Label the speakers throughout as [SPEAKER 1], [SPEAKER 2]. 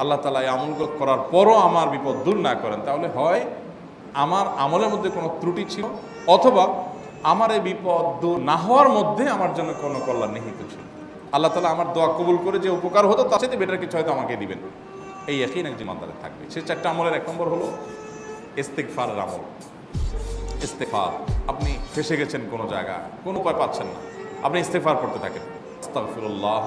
[SPEAKER 1] আল্লাহ তালা এই আমল করার পরও আমার বিপদ দূর না করেন। তাহলে হয় আমার আমলের মধ্যে কোনো ত্রুটি ছিল, অথবা আমার এই বিপদ দূর না হওয়ার মধ্যে আমার জন্য কোনো কল্যাণ নিহিত ছিল। আল্লাহ তালা আমার দোয়া কবুল করে যে উপকার হতো, তার সাথে বেটার কিছু হয়তো আমাকে দিবেন। এই একই একজন মান্দারে থাকবে। সে চারটা আমলের এক নম্বর হলো ইস্তেকফারের আমল। ইস্তেফার আপনি ফেসে গেছেন কোনো জায়গা কোনো উপায় পাচ্ছেন না। আপনি ইস্তেফার করতে থাকেন। আস্তাগফিরুল্লাহ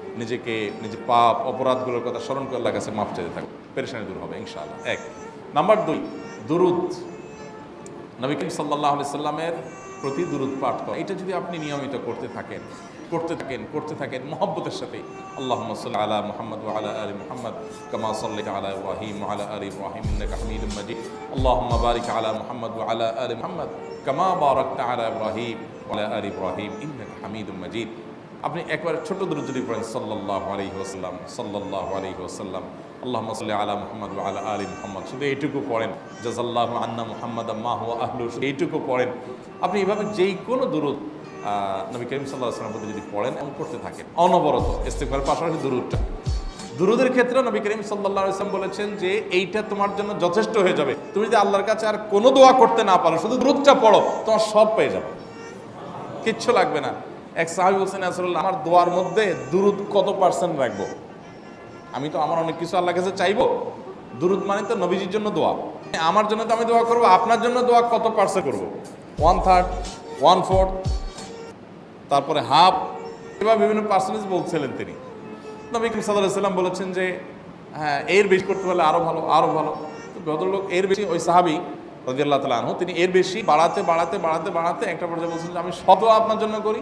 [SPEAKER 1] নিজেকে নিজের পাপ, অপরাধগুলোর কথা স্মরণ করে আল্লাহর কাছে মাফ চাইতে থাকবে পেরেশানি দূর হবে, ইনশাআল্লাহ। এক। নাম্বার দুই, দুরুদ। নবী করিম সাল্লাহ সাল্লামের প্রতি দুরুদ পাঠ করা। এটা যদি আপনি নিয়মিত করতে থাকেন করতে থাকেন করতে থাকেন, মহব্বতের সাথে আল্লাহ সাল্লি আলা মোহাম্মদ আলা আলী মোহাম্মদ কামা সাল্লি আলা ইব্রাহিম আলা আলী ইন্নাকা হামিদুম মাজিদ। আল্লাহুম্মা বারিক আলা মোহাম্মদ আলা আলী মোহাম্মদ কামা বারাকতা আলা ইব্রাহিম আলা আলী ইব্রাহিম ইন্নাকা হামিদুম মাজিদ। আপনি একবার ছোট দূর যদি পড়েন সাল্লাহ আলহি ওসাল্লাম সাল্লাহ আলহি আল্লাহ সাল্লি আলা মোহাম্মদ আলা আলী মোহাম্মদ। শুধু এইটুকু পড়েন। জাজাল্লাহ আন্না মোহাম্মদ আম্মাহ আহলু শুধু এইটুকু পড়েন। আপনি এভাবে যেই কোনো দূরত নবী করিম সাল্লাহ আসলামের প্রতি যদি পড়েন, এমন করতে থাকেন। অনবরত ইস্তেকবার পাশাপাশি দূরতটা দুরুদের ক্ষেত্রে নবী করিম সাল্লাহ ইসলাম বলেছেন যে, এইটা তোমার জন্য যথেষ্ট হয়ে যাবে। তুমি যদি আল্লাহর কাছে আর কোনো দোয়া করতে না পারো, শুধু দুরুদটা পড়ো, তোমার সব পেয়ে যাবে। কিচ্ছু লাগবে না। এক সাহাবি বলছেন আসলে আমার দোয়ার মধ্যে দুরুদ কত পার্সেন্ট রাখব? আমি তো, আমার অনেক কিছু আল্লাহ কাছে চাইব। দুরুদ মানে তো নবীজির জন্য দোয়া। আমার জন্য তো আমি দোয়া করব, আপনার জন্য দোয়া কত পার্সেন্ট করব? ওয়ান থার্ড ওয়ান ফোর্থ তারপরে হাফ এবার বিভিন্ন পার্সেন্টেজ বলছিলেন তিনি। নবী সাল্লাম বলেছেন যে হ্যাঁ এর বেশি করতে পারলে আরও ভালো আরও ভালো। তো ভদ্রলোক এর বেশি, ওই সাহাবি রাজিয়াল্লাহ তালা আনহু, তিনি এর বেশি বাড়াতে বাড়াতে বাড়াতে বাড়াতে একটা পর্যায়ে বলছেন যে, আমি সব আপনার জন্য করি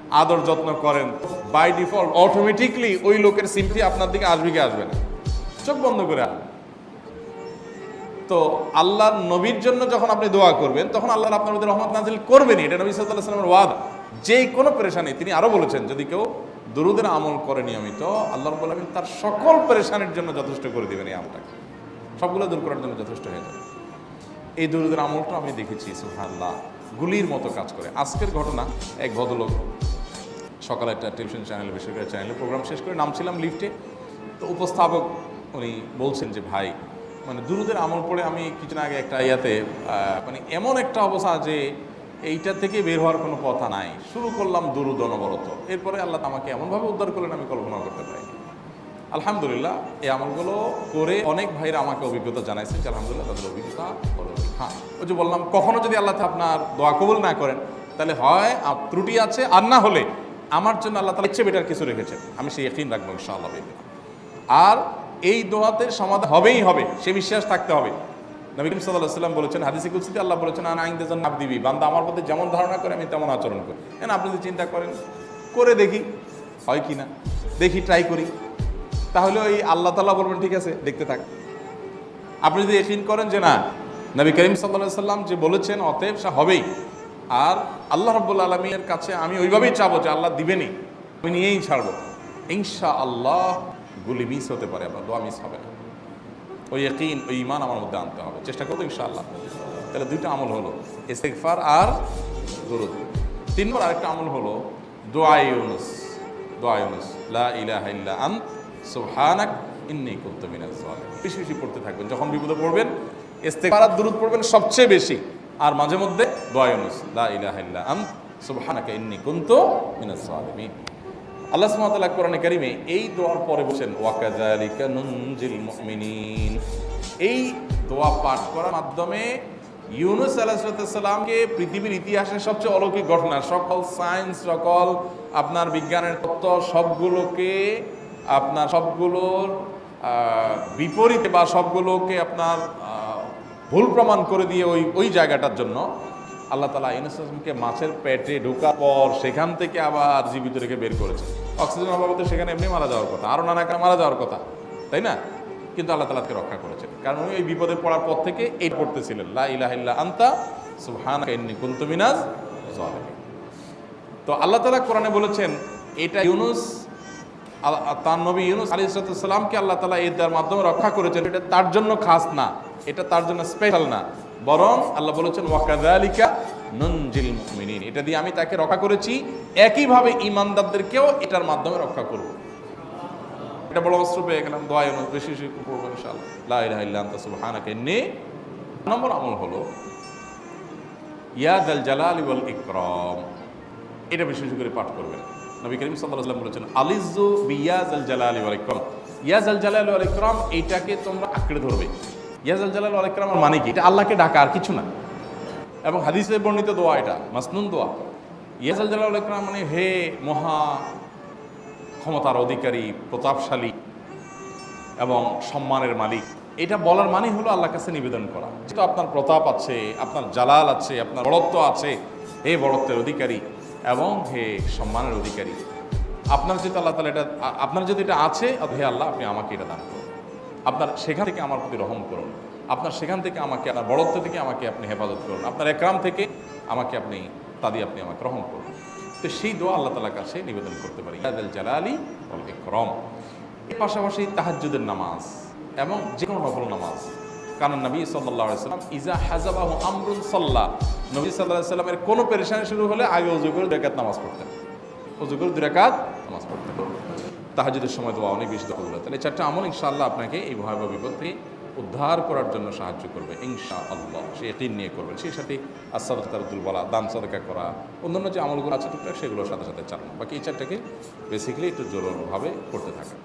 [SPEAKER 1] আদর যত্ন করেন বাই ডিফল্ট অটোমেটিকলি ওই লোকের সিম্পি আপনার দিকে আসবে কি আসবে না? চোখ বন্ধ করে আসবে তো আল্লাহর নবীর জন্য যখন আপনি দোয়া করবেন, তখন আল্লাহ আপনার মধ্যে রহমত নাজিল করবেনই। এটা নবী সাল্লাহ সাল্লামের ওয়াদা। যে কোনো পেরেশানি, তিনি আরও বলেছেন, যদি কেউ দুরুদের আমল করে নিয়মিত, আল্লাহ রব্বুল আলমিন তার সকল পেরেশানির জন্য যথেষ্ট করে দেবেন এই আমলটাকে। সবগুলো দূর করার জন্য যথেষ্ট হয়ে যাবে। এই দুরুদের আমলটা আমি দেখেছি সুহান্লাহ গুলির মতো কাজ করে। আজকের ঘটনা এক ভদ্রলোক সকালে একটা টেলিভিশন চ্যানেলে, বেসরকারি চ্যানেলে প্রোগ্রাম শেষ করে নামছিলাম লিফটে। তো উপস্থাপক উনি বলছেন যে, ভাই মানে দুরুদের আমল পড়ে আমি কিছুদিন আগে একটা ইয়াতে মানে এমন একটা অবস্থা যে, এইটা থেকে বের হওয়ার কোনো কথা নাই। শুরু করলাম দুরুদ অনবরত। এরপরে আল্লাহ আমাকে এমনভাবে উদ্ধার করলেন, আমি কল্পনা করতে পারি আলহামদুলিল্লাহ, এই আমলগুলো করে অনেক ভাইরা আমাকে অভিজ্ঞতা জানাইছে যে, আলহামদুলিল্লাহ, তাদের অভিজ্ঞতা বড় হ্যাঁ ওই যে বললাম, কখনো যদি আল্লাহ আপনার দোয়া কবুল না করেন, তাহলে হয় ত্রুটি আছে, আর না হলে আমার জন্য আল্লাহ তালা ইচ্ছে বেটার কিছু রেখেছেন। আমি সেই একদিন রাখব ইনশাআল্লাহ আর এই দোয়াতে সমাধান হবেই হবে, সে বিশ্বাস থাকতে হবে। নবী করিম সাল্লাহ সাল্লাম বলেছেন, হাদিসে কুলসিতে আল্লাহ বলেছেন, আনা আইন দেজন নাব দিবি বান্দা আমার মধ্যে যেমন ধারণা করে, আমি তেমন আচরণ করি। কেন আপনি যদি চিন্তা করেন, করে দেখি, হয় কি না? দেখি ট্রাই করি। তাহলে ওই আল্লাহ তাল্লাহ বলবেন, ঠিক আছে, দেখতে থাক। আপনি যদি এফিন করেন যে না, নবী করিম সাল্লাহ সাল্লাম যে বলেছেন, অতএব সে হবেই। আর আল্লাহ রব্বুল আলমীর কাছে আমি ওইভাবেই চাবো যে আল্লাহ দিবেনি আমি নিয়েই ছাড়বো। ইনশা আল্লাহ গুলি মিস হতে পারে আপনার দোয়া মিস হবে না। ওই একইন ওই ইমান আমার মধ্যে আনতে হবে। চেষ্টা করব ইনশাআল্লাহ। তাহলে দুইটা আমল হলো, ইস্তেগফার আর দরুদ। তিন নম্বর আরেকটা আমল হলো, দোয়া ইউনুস। লা ইলাহা ইল্লা আন্ত, সুবহানাক, ইন্নী কুনতু মিনাজ বেশি বেশি পড়তে থাকবেন। যখন বিপদে পড়বেন, ইস্তেগফার আর দরুদ পড়বেন সবচেয়ে বেশি। আর মাঝে মধ্যে দোয়া ইউনুস লা আল্লাহ সুবহানাহু কোরআনে কারিমে এই দোয়ার পরে বলছেন ওয়াকাযালিকা নুনজিল মুমিনিন। এই দোয়া পাঠ করার মাধ্যমে ইউনুস আলাইহিসসালামকে পৃথিবীর ইতিহাসের সবচেয়ে অলৌকিক ঘটনা, সকল সায়েন্স, সকল আপনার বিজ্ঞানের তত্ত্ব, সবগুলোকে আপনার, সবগুলোর বিপরীতে বা সবগুলোকে আপনার ভুল প্রমাণ করে দিয়ে ওই ওই জায়গাটার জন্য আল্লাহ তালা ইউনুসকে মাছের পেটে ঢোকার পর সেখান থেকে আবার জীবিত রেখে বের করেছে। অক্সিজেন অভাবতে সেখানে এমনি মারা যাওয়ার কথা, আরও নানা মারা যাওয়ার কথা, তাই না? কিন্তু আল্লাহ তালাকে রক্ষা করেছেন। কারণ উনি ওই বিপদে পড়ার পর থেকে এই পড়তেছিলেন, লা ইলাহা ইল্লা আন্তা সুবহানাকা ইন্নী কুনতু মিনাজ তো আল্লাহ তালা কোরআনে বলেছেন, এটা ইউনুস তার নবী ইউনুস আলী সালামকে আল্লাহ তালা এর দেওয়ার মাধ্যমে রক্ষা করেছেন। এটা তার জন্য খাস না, এটা তার জন্য স্পেশাল না। বরং আল্লাহ বলেছেন ওয়াকাদালিকা ননজিল মুমিনিন। এটা দিয়ে আমি তাকে রক্ষা করেছি, একইভাবে ইমানদারদেরকেও এটার মাধ্যমে রক্ষা করব। এটা বড় অস্ত্র পেয়ে গেলাম, দোয়া ইউনুস, বেশি বেশি পড়ব ইনশাআল্লাহ। লা ইলাহা নম্বর আমল হলো ইয়াদ আল জালাল ইকরাম। এটা বেশি বেশি করে পাঠ করবেন। নবী করিম আলাইহি বলেছেন আলিজু বিয়াজ আল ওয়াল ইকরাম। ইয়াজ আল জালাল ইকরাম এইটাকে তোমরা আঁকড়ে ধরবে। ইয়াজ আল জালাল ওয়াল ইকরামের মানে কি? এটা আল্লাহকে ডাকা আর কিছু না। এবং হাদিসে বর্ণিত দোয়া এটা, মাসনুন দোয়া। ইয়াজ আল জালাল ওয়াল মানে হে মহা ক্ষমতার অধিকারী, প্রতাপশালী এবং সম্মানের মালিক। এটা বলার মানে হলো আল্লাহর কাছে নিবেদন করা। যেহেতু আপনার প্রতাপ আছে, আপনার জালাল আছে, আপনার বড়ত্ব আছে, হে বড়ত্বের অধিকারী এবং হে সম্মানের অধিকারী, আপনার যদি আল্লাহ তালা এটা, আপনার যদি এটা আছে হে আল্লাহ, আপনি আমাকে এটা দান করুন। আপনার সেখান থেকে আমার প্রতি রহম করুন। আপনার সেখান থেকে আমাকে, আপনার বড়ত্ব থেকে আমাকে আপনি হেফাজত করুন। আপনার একরাম থেকে আমাকে আপনি তাদি আপনি আমাকে রহম করুন। তো সেই দোয়া আল্লাহ তালার কাছে নিবেদন করতে পারি। ইয়াদ জালালি ওয়াল ইকরাম। এর পাশাপাশি তাহাজ্জুদের নামাজ এবং যে কোনো নফল নামাজ। কারণ নবী সাল্লাম, ইজা হাজাবাহু আমরুন সাল্লাহ নবী সাল্লাহ সাল্লামের কোনো পেরেশানি শুরু হলে আগে অজু করে দুরাকাত নামাজ পড়তেন। অজু করে দুরাকাত নামাজ পড়তেন। তাহাজুদের সময় দোয়া অনেক বেশি দখল তাহলে চারটা আমল ইনশাআল্লাহ আপনাকে এই ভয়াবহ বিপদ থেকে উদ্ধার করার জন্য সাহায্য করবে ইনশা আল্লাহ সে এটিন নিয়ে করবেন, সেই সাথে আসাদুল বলা দান সদকা করা, অন্যান্য যে আমলগুলো আছে টুকটাক সেগুলোর সাথে সাথে চালানো। বাকি এই চারটাকে বেসিক্যালি একটু জরুরভাবে করতে থাকা।